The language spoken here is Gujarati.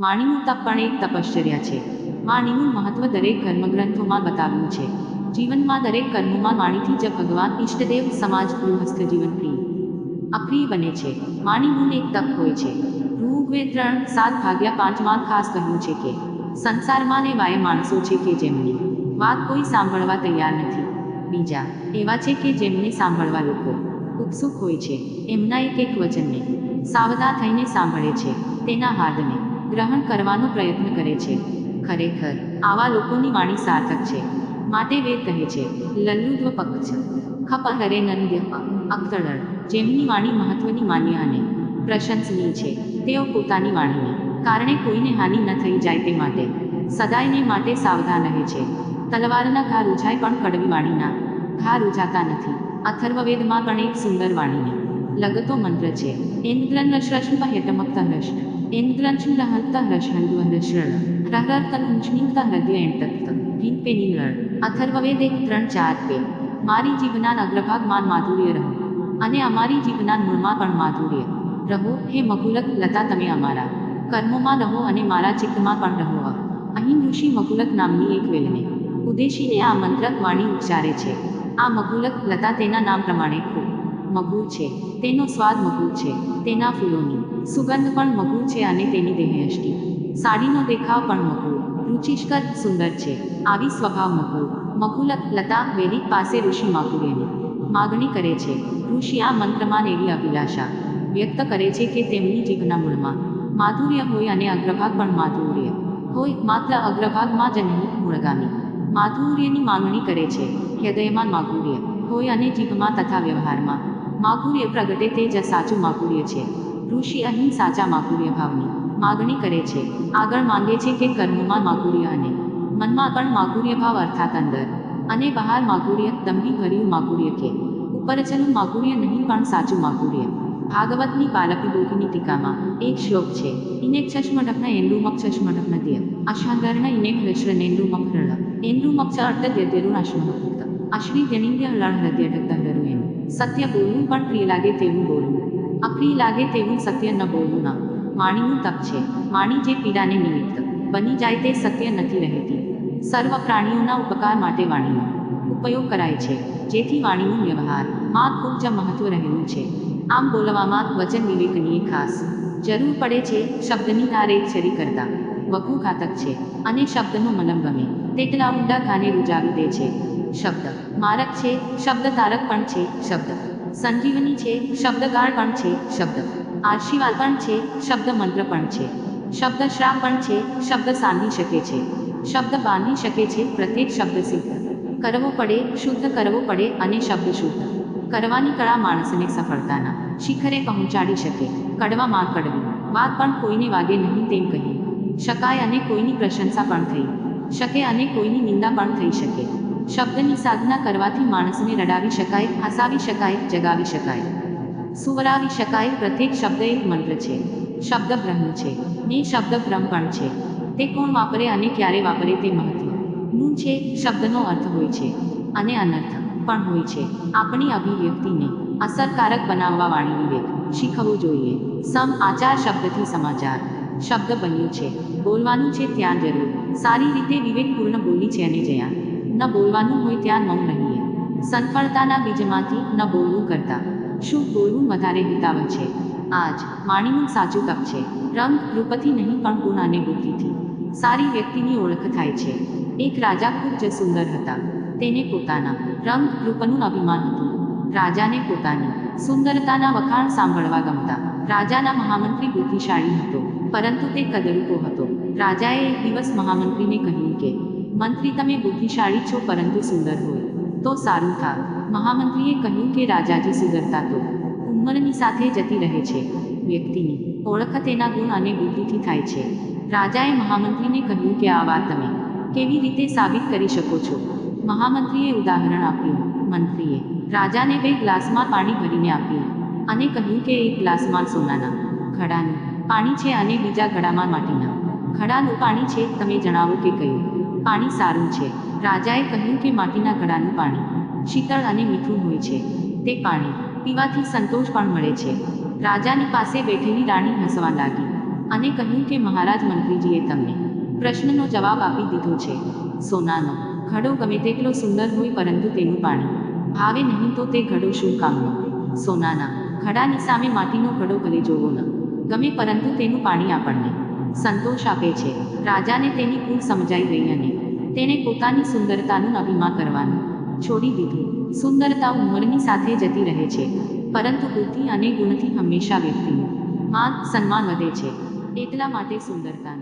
વાણીનું તપ પણ એક તપશ્ચર્યા છે. વાણીનું મહત્વ દરેક કર્મગ્રંથોમાં બતાવ્યું છે. જીવનમાં દરેક કર્મોમાં વાણીથી જ ભગવાન ઈષ્ટદેવ સમાજ ગૃહસ્થ જીવન પ્રિય અપ્રિય બને છે. વાણીનું એક તપ હોય છે. ઋગ્વેદ ત્રણ સાત ભાગ્યા પાંચમાં ખાસ કહ્યું છે કે, સંસારમાં ને વાય માણસો છે કે જેમની વાત કોઈ સાંભળવા તૈયાર નથી. બીજા, એવા છે કે જેમને સાંભળવા લોકો ઉત્સુક હોય છે. એમના એક એક વચનને સાવધા થઈને સાંભળે છે, તેના હાર્દને ગ્રહણ કરવાનો પ્રયત્ન કરે છે. ખરેખર, આવા લોકોની વાણી સાર્થક છે. માટે વેદ કહે છે લલ્લુદ્વ પક્ષ ખપ હરે નંદ્ય જેમની વાણી મહત્વની માન્ય અને પ્રશંસનીય છે, તેઓ પોતાની વાણીને કારણે કોઈને હાનિ ન થઈ જાય તે માટે, સદાયને માટે સાવધાન રહે છે. તલવારના ઘા રૂજાય પણ કડવી વાણીના ઘા રૂજાતા નથી. અથર્વવેદમાં પણ એક સુંદર વાણીને. લગતો મંત્ર છે ઇન્દ્રન રશ્રશ્મ હેટમક્ત હૃષ્ટ ઇન્દ્રંશ રહંત હૃષહંદુ હૃષણ રહરતન ઉંચનીકતા હૃદય એંટક્ત ભીનપેની અથર્વવેદ એક ત્રણ ચાર પે. મારી જીભના અગ્રભાગમાં માધુર્ય રહો, અને અમારી જીભના મૂળમાં પણ માધુર્ય. રહો, હે મકુલક લતા તમે અમારા. કર્મોમાં રહો અને મારા ચિત્તમાં પણ રહો અહીં ઋષિ મકુલક નામની એક વેલને ઉદ્દેશીને આ મંત્રક વાણી ઉચ્ચારે છે. આ મકુલક લતા તેના નામ પ્રમાણે ખૂબ મગુર છે. તેનો સ્વાદ મગુ છે. તેના ફૂલોની સુગંધ પણ મગુ છે અને તેની દેહયષ્ટિ. સાડીનો દેખાવ પણ મગુ રુચિષ્કર સુંદર છે. આવી સ્વભાવ મગુ મકુલક લતા વેદિક પાસે ઋષિ માગુરેની માગણી કરે છે. ઋષિ આ મંત્રમાં એવી અભિલાષા વ્યક્ત કરે છે કે તેમની જીભના મૂળમાં માધુર્ય હોય અને અગ્રભાગ પણ માધુર્ય હોય. માત્ર અગ્રભાગમાં જ નહીં, મૂળગામી. માધુર્યની માંગણી કરે છે. હૃદયમાં માધુર્ય. હોય અને જીભમાં તથા વ્યવહારમાં. માધુર્ય પ્રગટે તે જ સાચું માધુર્ય છે. ઋષિ અહીં સાચા માધુર્ય ભાવની માગણી કરે છે. આગળ માંગે છે કે કર્મમાં માધુર્ય અને મનમાં પણ માધુર્ય ભાવ અર્થાત અંદર અને બહાર માધુર્ય, દંભી ભર્યું માધુર્ય કે ઉપરચનું માધુર્ય નહીં પણ સાચું માધુર્ય. ભાગવતની બાલકી બોધીની ટીકામાં એક શ્લોક છે, ઇનેક ચશ્મઢપન એન્ડુમક ચશ્મઢપન દ્ય અશાંગર્ણ ઇનેક હૃષ્ણેન્ડુમક એન્ડુમક્ષ એન્ડુમક ચ અર્થ દ્યદ્યરું અશ્મહુક્ત અશ્રી જનિંદ્ય હૃળ હૃદય ઢકદહરરું એમ સત્ય બોલવું પણ પ્રિય લાગે તેવું બોલવું. અપ્રિય લાગે તેવું સત્ય ન બોલવું ન. વાણીનું તપ છે વાણી જે પીડાને નિમિત્ત. બની જાય તે સત્ય નથી રહેતી. સર્વ પ્રાણીઓના ઉપકાર માટે વાણીનો ઉપયોગ કરાય છે, જેથી વાણીનું વ્યવહારમાં ખૂબ જ મહત્વ રહેલું છે. આમ બોલવામાં વચન વિવેકનીય ખાસ. જરૂર પડે છે શબ્દની એક કરતા. વકુ ઘાતક છે. અને શબ્દનો મલમ ગમે. તેટલા ઊંડા ખાને રૂજાવી દે છે. શબ્દ. મારક છે. શબ્દ તારક પણ છે. શબ્દ. સંજીવની છે. શબ્દગાળ પણ છે. શબ્દ. આશીર્વાદ પણ છે. શબ્દ મંત્ર પણ છે. શબ્દ શ્રાપ પણ છે. શબ્દ સાંધી શકે છે. શબ્દ બાંધી શકે છે. પ્રત્યેક શબ્દ સિદ્ધ. કરવો પડે, શુદ્ધ કરવો પડે અને શબ્દ શુદ્ધ. કરવાની કળા માણસને સફળતાના શિખરે પહોંચાડી શકે. કડવામાં કડવી. વાત પણ કોઈને વાગે નહીં તેમ કહી. શકાય અને કોઈની પ્રશંસા પણ થઈ. શકે અને કોઈની નિંદા પણ થઈ શકે. શબ્દની સાધના કરવાથી માણસને રડાવી શકાય, હસાવી શકાય, જગાવી શકાય. સુવરાવી શકાય, પ્રત્યેક શબ્દ એક મંત્ર છે. શબ્દ બ્રહ્મ છે. ને શબ્દ બ્રહ્મ પણ છે. તે કોણ વાપરે અને ક્યારે વાપરે તે મહત્વનું છે, શબ્દનો અર્થ હોય છે. અને અનર્થ. પણ હોય છે. આપણી અભિવ્યક્તિને અસરકારક બનાવવા વાળી વિવેક શીખવવું જોઈએ. સમ આચાર શબ્દથી સમાચાર. શબ્દ બન્યું છે. બોલવાનું છે ત્યાં જરૂર. સારી રીતે વિવેકપૂર્ણ બોલી છે અને જ્યાં. ન બોલવાનું હોય ત્યાં મૌન રહીએ. સંફળતાના બીજમાંથી ન બોલવું કરતા. શું બોલવું વધારે હિતાવ છે? આજ માણીનું સાચું તપ છે. રંગ રૂપથી નહીં પણ ગુણ અને બુદ્ધિથી. સારી વ્યક્તિની ઓળખ થાય છે. એક રાજા ખૂબ જ સુંદર હતા. તેને પોતાના રંગ રૂપનું અભિમાન હતું. રાજાને પોતાની સુંદરતાના વખાણ સાંભળવા ગમતા રાજાના મહામંત્રી બુદ્ધિશાળી હતો, પરંતુ તે કદરૂપો હતો. રાજાએ એક દિવસ મહામંત્રીને કહ્યું કે, મંત્રી, તમે બુદ્ધિશાળી છો પરંતુ સુંદર હોય. તો સારું થા મહામંત્રીએ કહ્યું કે, રાજાજી સુંદરતા તો ઉંમરની સાથે જતી રહે છે. વ્યક્તિની ઓળખ તેના ગુણ અને બુદ્ધિથી થાય છે. રાજાએ મહામંત્રીને કહ્યું કે, આ વાત તમે કેવી રીતે સાબિત કરી શકો છો? મહામંત્રીએ ઉદાહરણ આપ્યું. મંત્રીએ રાજાને બે ગ્લાસમાં પાણી ભરીને આપ્યું અને કહ્યું કે એક ગ્લાસમાં સોનાના ઘડાનું પાણી છે અને બીજા ઘડામાં માટીના. ઘડાનું પાણી છે, તમે જણાવો કે કયું? પાણી સારું છે. રાજાએ કહ્યું કે માટીના ઘડાનું પાણી શીતળ અને મીઠું હોય છે. તે પાણી પીવાથી સંતોષ પણ મળે છે. રાજાની પાસે બેઠેલી રાણી હસવા લાગી અને કહ્યું કે મહારાજ મંત્રીજીએ તમને પ્રશ્નનો જવાબ આપી દીધો છે. સોનાનો ઘડો ગમે તેટલો સુંદર હોય પરંતુ તેનું પાણી. ભાવે નહીં તો તે ઘડો શું કામનો સોનાના, ઘડાની સામે માટીનો ઘડો ભલે જોવો ન. ગમે પરંતુ તેનું પાણી આપણને. સંતોષ આપે છે. રાજાને તેની ભૂલ સમજાઈ ગઈ અને તેણે પોતાની સુંદરતાનું અભિમાન કરવાનું છોડી દીધું. સુંદરતા ઉંમરની સાથે જતી રહે છે, પરંતુ બુદ્ધિ અને ગુણથી હંમેશા વ્યક્તિનું માન, સન્માન વધે છે. એટલા માટે સુંદરતા